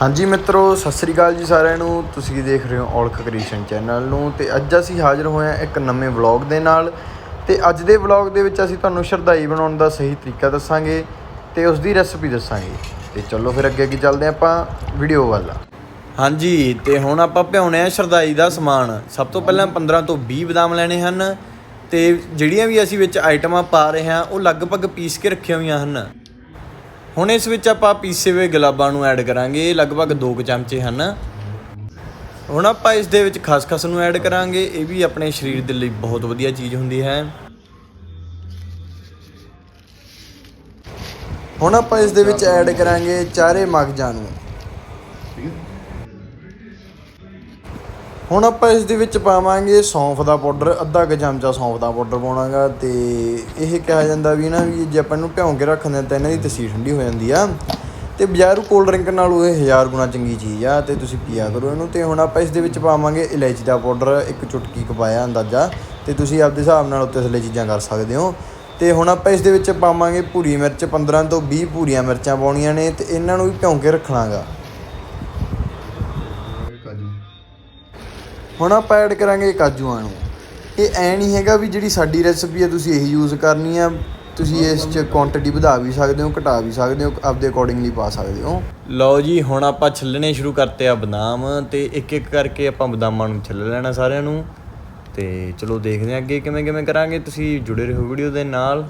ਹਾਂਜੀ ਮਿੱਤਰੋ, ਸਤਿ ਸ੍ਰੀ ਅਕਾਲ ਜੀ ਸਾਰਿਆਂ ਨੂੰ। ਤੁਸੀਂ ਦੇਖ ਰਹੇ ਹੋ ਔਲਖ ਕ੍ਰੀਏਸ਼ਨ ਚੈਨਲ ਨੂੰ ਤੇ ਅੱਜ ਅਸੀਂ ਹਾਜ਼ਰ ਹੋਏ ਹਾਂ ਇੱਕ ਨਵੇਂ ਵਲੌਗ ਦੇ ਨਾਲ ਤੇ ਅੱਜ ਦੇ ਵਲੌਗ ਦੇ ਵਿੱਚ ਅਸੀਂ ਤੁਹਾਨੂੰ ਸ਼ਰਦਾਈ ਬਣਾਉਣ ਦਾ ਸਹੀ ਤਰੀਕਾ ਦੱਸਾਂਗੇ ਤੇ ਉਸ ਦੀ ਰੈਸਪੀ ਦੱਸਾਂਗੇ। ਤੇ ਚਲੋ ਫਿਰ ਅੱਗੇ ਅੱਗੇ ਚੱਲਦੇ ਹਾਂ ਆਪਾਂ ਵੀਡੀਓ ਵੱਲ। ਹਾਂਜੀ, ਤੇ ਹੁਣ ਆਪਾਂ ਭਿਉਣੇ ਆ ਸ਼ਰਦਾਈ ਦਾ ਸਮਾਨ। ਸਭ ਤੋਂ ਪਹਿਲਾਂ 15 ਤੋਂ 20 ਬਦਾਮ ਲੈਣੇ ਹਨ ਤੇ ਜਿਹੜੀਆਂ ਵੀ ਅਸੀਂ ਵਿੱਚ ਆਈਟਮਾਂ ਪਾ ਰਹੇ ਹਾਂ, ਉਹ ਲਗਭਗ ਪੀਸ ਕੇ ਰੱਖੀਆਂ ਹੋਈਆਂ ਹਨ। ਹੁਣ ਇਸ ਵਿੱਚ ਆਪਾਂ ਪੀਸੇ ਹੋਏ ਗੁਲਾਬਾਂ ਨੂੰ ਐਡ ਕਰਾਂਗੇ, ਇਹ ਲਗਭਗ 2 ਕੁ ਚਮਚੇ ਹਨ। ਹੁਣ ਆਪਾਂ ਇਸ ਦੇ ਵਿੱਚ ਖਸਖਸ ਨੂੰ ਐਡ ਕਰਾਂਗੇ, ਇਹ ਵੀ ਆਪਣੇ ਸਰੀਰ ਦੇ ਲਈ ਬਹੁਤ ਵਧੀਆ ਚੀਜ਼ ਹੁੰਦੀ ਹੈ। ਹੁਣ ਆਪਾਂ ਇਸ ਦੇ ਵਿੱਚ ਐਡ ਕਰਾਂਗੇ ਚਾਰੇ ਮਗਜਾਂ ਨੂੰ। ਹੁਣ ਆਪਾਂ ਇਸ ਦੇ ਵਿੱਚ ਪਾਵਾਂਗੇ ਸੌਂਫ ਦਾ ਪਾਊਡਰ, ਅੱਧਾ ਕੁ ਚਮਚਾ ਸੌਂਫ ਦਾ ਪਾਊਡਰ ਪਾਉਣਾਗਾ ਤੇ ਇਹ ਕਿਹਾ ਜਾਂਦਾ ਵੀ ਨਾ ਵੀ ਜੇ ਆਪਾਂ ਇਹਨੂੰ ਭਿਉਂ ਕੇ ਰੱਖਦੇ ਹਾਂ ਤਾਂ ਇਹਨਾਂ ਦੀ ਤਸੀਰ ਠੰਡੀ ਹੋ ਜਾਂਦੀ ਆ। ਤੇ ਬਜ਼ਾਰੂ ਕੋਲਡ ਡਰਿੰਕ ਨਾਲੋਂ ਇਹ ਹਜ਼ਾਰ ਗੁਣਾ ਚੰਗੀ ਚੀਜ਼ ਆ ਤੇ ਤੁਸੀਂ ਪੀਆ ਕਰੋ ਇਹਨੂੰ। ਤੇ ਹੁਣ ਆਪਾਂ ਇਸ ਦੇ ਵਿੱਚ ਪਾਵਾਂਗੇ ਇਲਾਇਚੀ ਦਾ ਪਾਊਡਰ, ਇੱਕ ਚੁਟਕੀ ਕਪਾਇਆ ਅੰਦਾਜ਼ਾ ਤੇ ਤੁਸੀਂ ਆਪਦੇ ਹਿਸਾਬ ਨਾਲ ਉੱਤੇ ਥੱਲੇ ਚੀਜ਼ਾਂ ਕਰ ਸਕਦੇ ਹੋ। ਤੇ ਹੁਣ ਆਪਾਂ ਇਸ ਦੇ ਵਿੱਚ ਪਾਵਾਂਗੇ ਭੂਰੀ ਮਿਰਚ 15 ਤੋਂ 20 ਭੂਰੀਆਂ ਮਿਰਚਾਂ ਪਾਉਣੀਆਂ ਨੇ ਤੇ ਇਹਨਾਂ ਨੂੰ ਵੀ ਭਿਉਂ ਕੇ ਰੱਖਣਾਗਾ। ਹੁਣ ਆਪਾਂ ਐਡ ਕਰਾਂਗੇ ਕਾਜੂਆਂ ਨੂੰ। ਇਹ ਐ ਨਹੀਂ ਹੈਗਾ ਵੀ ਜਿਹੜੀ ਸਾਡੀ ਰੈਸਪੀ ਹੈ ਤੁਸੀਂ ਇਹੀ ਯੂਜ਼ ਕਰਨੀ ਆ। ਤੁਸੀਂ ਇਸ ਚ ਕੁਆਂਟੀਟੀ ਵਧਾ ਵੀ ਸਕਦੇ ਹੋ, ਘਟਾ ਵੀ ਸਕਦੇ ਹੋ, ਆਪਦੇ ਅਕੋਰਡਿੰਗਲੀ ਪਾ ਸਕਦੇ ਹੋ। ਲਓ ਜੀ, ਹੁਣ ਆਪਾਂ ਛਿੱਲਣੇ ਸ਼ੁਰੂ ਕਰਤੇ ਆ ਬਦਾਮ ਤੇ ਇੱਕ ਇੱਕ ਕਰਕੇ ਆਪਾਂ ਬਦਾਮਾਂ ਨੂੰ ਛਿੱਲ ਲੈਣਾ ਸਾਰਿਆਂ ਨੂੰ। ਤੇ ਚਲੋ ਦੇਖਦੇ ਹਾਂ ਅੱਗੇ ਕਿਵੇਂ ਕਿਵੇਂ ਕਰਾਂਗੇ। ਤੁਸੀਂ ਜੁੜੇ ਰਹੋ ਵੀਡੀਓ ਦੇ ਨਾਲ।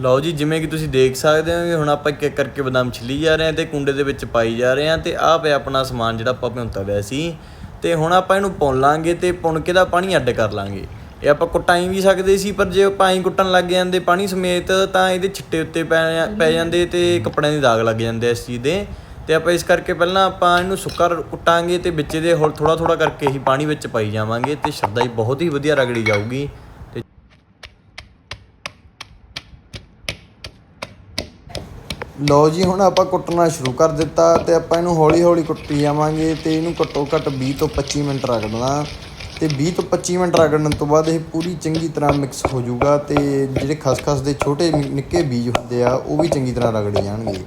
ਲਓ ਜੀ, ਜਿਵੇਂ ਕਿ ਤੁਸੀਂ ਦੇਖ ਸਕਦੇ ਹੋ ਕਿ ਹੁਣ ਆਪਾਂ ਇੱਕ ਇੱਕ ਕਰਕੇ ਬਦਾਮ ਛਿੱਲੀ ਜਾ ਰਹੇ ਹਾਂ ਤੇ ਕੁੰਡੇ ਦੇ ਵਿੱਚ ਪਾਈ ਜਾ ਰਹੇ ਹਾਂ ਤੇ ਆਹ ਪਿਆ ਆਪਣਾ ਸਮਾਨ ਜਿਹੜਾ ਆਪਾਂ ਭਿਉਂਤਾ ਹੋਇਆ ਸੀ। ਤੇ ਹੁਣ ਆਪਾਂ ਇਹਨੂੰ ਪੁਣ ਲਾਂਗੇ ਤੇ ਪੁਣ ਕੇ ਦਾ ਪਾਣੀ ਅੱਡ ਕਰ ਲਾਂਗੇ। ਇਹ ਆਪਾਂ ਕੁੱਟਾਈ ਵੀ ਸਕਦੇ ਸੀ, ਪਰ ਜੇ ਆਪਾਂ ਐਂ ਕੁੱਟਣ ਲੱਗ ਜਾਂਦੇ ਪਾਣੀ ਸਮੇਤ, ਤਾਂ ਇਹਦੇ ਛਿੱਟੇ ਉੱਤੇ ਪੈ ਪੈ ਜਾਂਦੇ ਤੇ ਕੱਪੜਿਆਂ ਦੀ ਦਾਗ ਲੱਗ ਜਾਂਦੇ ਇਸ ਚੀਜ਼ ਦੇ। ਤੇ ਆਪਾਂ ਇਸ ਕਰਕੇ ਪਹਿਲਾਂ ਆਪਾਂ ਇਹਨੂੰ ਸੁੱਕਾ ਕੁੱਟਾਂਗੇ ਤੇ ਵਿੱਚ ਦੇ ਹੋਰ ਥੋੜਾ ਥੋੜਾ ਕਰਕੇ ਹੀ ਪਾਣੀ ਵਿੱਚ ਪਾਈ ਜਾਵਾਂਗੇ ਤੇ ਸ਼ਰਦਾਈ ਬਹੁਤ ਹੀ ਵਧੀਆ ਰਗੜੀ ਜਾਊਗੀ ਤੇ ਲਓ ਜੀ, ਹੁਣ ਆਪਾਂ ਕੁੱਟਣਾ ਸ਼ੁਰੂ ਕਰ ਦਿੱਤਾ ਤੇ ਆਪਾਂ ਇਹਨੂੰ ਹੌਲੀ ਹੌਲੀ ਕੁੱਟੀ ਜਾਵਾਂਗੇ ਤੇ ਇਹਨੂੰ ਘੱਟੋ ਘੱਟ 20 ਤੋਂ 25 ਮਿੰਟ ਰਗੜਨਾ ਤੇ 20 ਤੋਂ 25 ਮਿੰਟ ਰਗੜਨ ਤੋਂ ਬਾਅਦ ਇਹ ਪੂਰੀ ਚੰਗੀ ਤਰ੍ਹਾਂ ਮਿਕਸ ਹੋ ਜਾਊਗਾ ਤੇ ਜਿਹੜੇ ਖਸਖਸ ਦੇ ਛੋਟੇ ਨਿੱਕੇ ਬੀਜ ਹੁੰਦੇ ਆ, ਉਹ ਵੀ ਚੰਗੀ ਤਰ੍ਹਾਂ ਰਗੜੇ ਜਾਣਗੇ।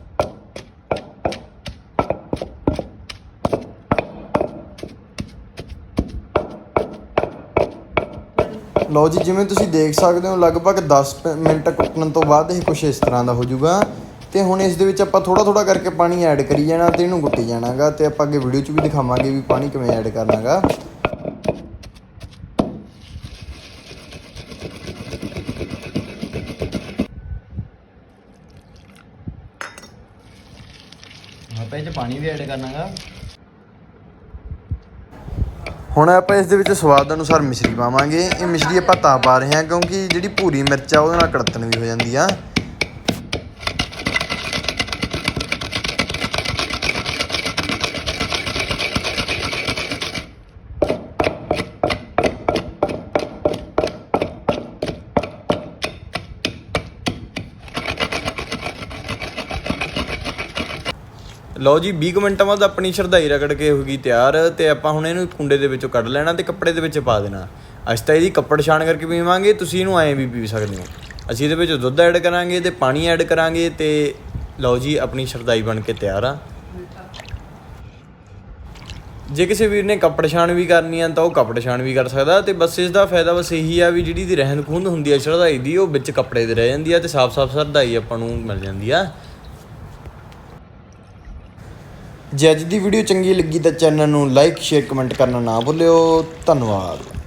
ਲਓ ਜੀ, ਜਿਵੇਂ ਤੁਸੀਂ ਦੇਖ ਸਕਦੇ ਹੋ, ਲਗਭਗ 10 ਮਿੰਟ ਕੁੱਟਣ ਤੋਂ ਬਾਅਦ ਇਹ ਕੁਝ ਇਸ ਤਰ੍ਹਾਂ ਦਾ ਹੋ ਜਾਊਗਾ। ਤੇ ਹੁਣ ਇਸ ਦੇ ਵਿੱਚ ਆਪਾਂ ਥੋੜਾ ਥੋੜਾ ਕਰਕੇ ਪਾਣੀ ਐਡ ਕਰੀ ਜਾਣਾ ਤੇ ਇਹਨੂੰ ਗੁੱਟੀ ਜਾਣਾਗਾ ਤੇ ਆਪਾਂ ਅੱਗੇ ਵੀਡੀਓ 'ਚ ਵੀ ਦਿਖਾਵਾਂਗੇ ਵੀ ਪਾਣੀ ਕਿਵੇਂ ਐਡ ਕਰਨਾਗਾ। ਆਪਾਂ ਇਹ 'ਚ ਪਾਣੀ ਵੀ ਐਡ ਕਰਨਾਗਾ। ਹੁਣ ਆਪਾਂ ਇਸ ਦੇ ਵਿੱਚ ਸਵਾਦ ਅਨੁਸਾਰ ਮਿਸ਼ਰੀ ਪਾਵਾਂਗੇ। ਇਹ ਮਿਸ਼ਰੀ ਆਪਾਂ ਤਾਂ ਪਾ ਰਹੇ ਹਾਂ ਕਿਉਂਕਿ ਜਿਹੜੀ ਭੂਰੀ ਮਿਰਚ ਆ ਉਹਦੇ ਨਾਲ ਕੜਤਣ ਵੀ ਹੋ ਜਾਂਦੀ ਆ। ਲਓ ਜੀ 20 ਕੁ ਮਿੰਟਾਂ ਬਾਅਦ ਆਪਣੀ ਸ਼ਰਧਾਈ ਰਗੜ ਕੇ ਹੋ ਗਈ ਤਿਆਰ ਤੇ ਆਪਾਂ ਹੁਣ ਇਹਨੂੰ ਕੁੰਡੇ ਦੇ ਵਿੱਚੋਂ ਕੱਢ ਲੈਣਾ ਤੇ ਕੱਪੜੇ ਦੇ ਵਿੱਚ ਪਾ ਦੇਣਾ। ਅਸੀਂ ਤਾਂ ਇਹਦੀ ਕੱਪੜ ਛਾਣ ਕਰਕੇ ਪੀਵਾਂਗੇ, ਤੁਸੀਂ ਇਹਨੂੰ ਐਂ ਵੀ ਪੀ ਸਕਦੇ ਹੋ। ਅਸੀਂ ਇਹਦੇ ਵਿੱਚ ਦੁੱਧ ਐਡ ਕਰਾਂਗੇ ਤੇ ਪਾਣੀ ਐਡ ਕਰਾਂਗੇ ਤੇ ਲਓ ਜੀ, ਆਪਣੀ ਸ਼ਰਦਾਈ ਬਣ ਕੇ ਤਿਆਰ ਆ। ਜੇ ਕਿਸੇ ਵੀਰ ਨੇ ਕੱਪੜ ਛਾਣ ਵੀ ਕਰਨੀ ਆ ਤਾਂ ਉਹ ਕੱਪੜ ਛਾਣ ਵੀ ਕਰ ਸਕਦਾ ਤੇ ਬਸ ਇਸ ਦਾ ਫਾਇਦਾ ਬਸ ਇਹੀ ਆ ਵੀ ਜਿਹੜੀ ਦੀ ਰਹਿੰਦ ਖੂੰਦ ਹੁੰਦੀ ਆ ਸ਼ਰਦਾਈ ਦੀ, ਉਹ ਵਿੱਚ ਕੱਪੜੇ ਦੇ ਰਹਿ ਜਾਂਦੀ ਆ ਤੇ ਸਾਫ਼-ਸਾਫ਼ ਸ਼ਰਦਾਈ ਆਪਾਂ ਨੂੰ ਮਿਲ ਜਾਂਦੀ ਆ। ਜੇ ਅੱਜ ਦੀ ਵੀਡੀਓ ਚੰਗੀ ਲੱਗੀ ਤਾਂ ਚੈਨਲ ਨੂੰ ਲਾਈਕ ਸ਼ੇਅਰ ਕਮੈਂਟ ਕਰਨਾ ਨਾ ਭੁੱਲਿਓ। ਧੰਨਵਾਦ।